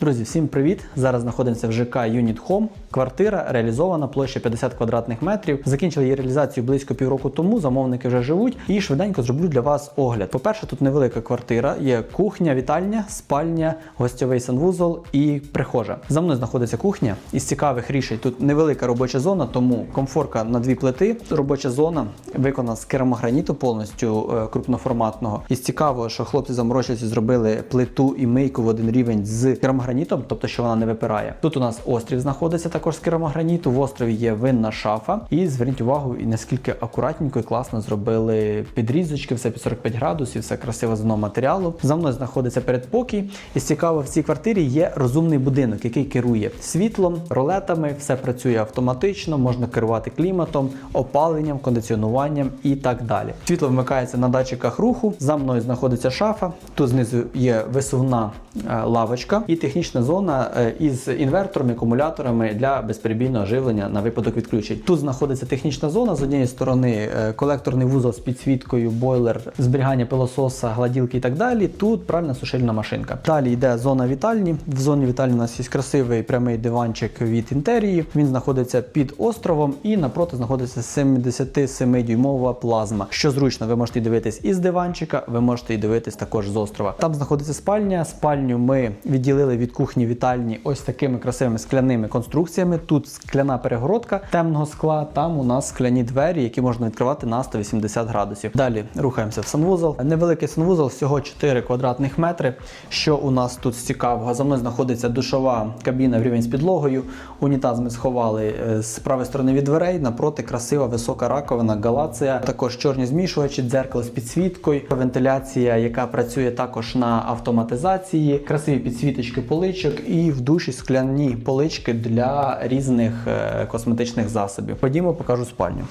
Друзі, всім привіт! Зараз знаходимося в ЖК Unit Home. Квартира реалізована площа 50 квадратних метрів. Закінчили її реалізацію близько півроку тому. Замовники вже живуть. І швиденько зроблю для вас огляд. По-перше, тут невелика квартира, є кухня, вітальня, спальня, гостьовий санвузол і прихожа. За мною знаходиться кухня. Із цікавих рішень тут невелика робоча зона, тому комфорка на дві плити. Робоча зона виконана з керамограніту повністю е, крупноформатного. Із цікавого, що хлопці заморочилися, зробили плиту і мийку в один рівень з керамогранітом, тобто що вона не випирає. Тут у нас острів знаходиться також з керамограніту. В острові є винна шафа. І зверніть увагу, наскільки акуратненько і класно зробили підрізочки, все під 45 градусів, все красиво з одного матеріалу. За мною знаходиться передпокій. І цікаво, в цій квартирі є розумний будинок, який керує світлом, ролетами, все працює автоматично, можна керувати кліматом, опаленням, кондиціонуванням і так далі. Світло вмикається на датчиках руху. За мною знаходиться шафа. Тут знизу є висувна е, лавочка і технічна зона е, із інверторами, акумуляторами для безперебійного живлення на випадок відключень. Тут знаходиться технічна зона з однієї сторони, е, колекторний вузол з підсвіткою, бойлер, зберігання пилососа, гладілки і так далі. Тут пральна сушильна машинка. Далі йде зона вітальні. В зоні вітальні у нас є красивий прямий диванчик від інтерії. Він знаходиться під островом і напроти знаходиться 77-дюймова плазма. Що зручно, ви можете дивитись із диванчика, ви можете і дивитись також з острова. Там знаходиться спальня. Спальню ми відділили від кухні вітальні ось такими красивими скляними конструкціями. Тут скляна перегородка темного скла. Там у нас скляні двері, які можна відкривати на 180 градусів. Далі рухаємося в санвузол. Невеликий санвузол, всього 4 квадратних метри. Що у нас тут цікавого? За мною знаходиться душова кабіна в рівень з підлогою. Унітаз ми сховали е, з правої сторони від дверей. Напроти красива висока раковина, галація. Також чорні змішувачі, дзеркало з підсвіткою, вентиляція, яка працює також на автоматизації, красиві підсвіточки поличок і в душі скляні полички для різних е, косметичних засобів. Ходімо, покажу спальню.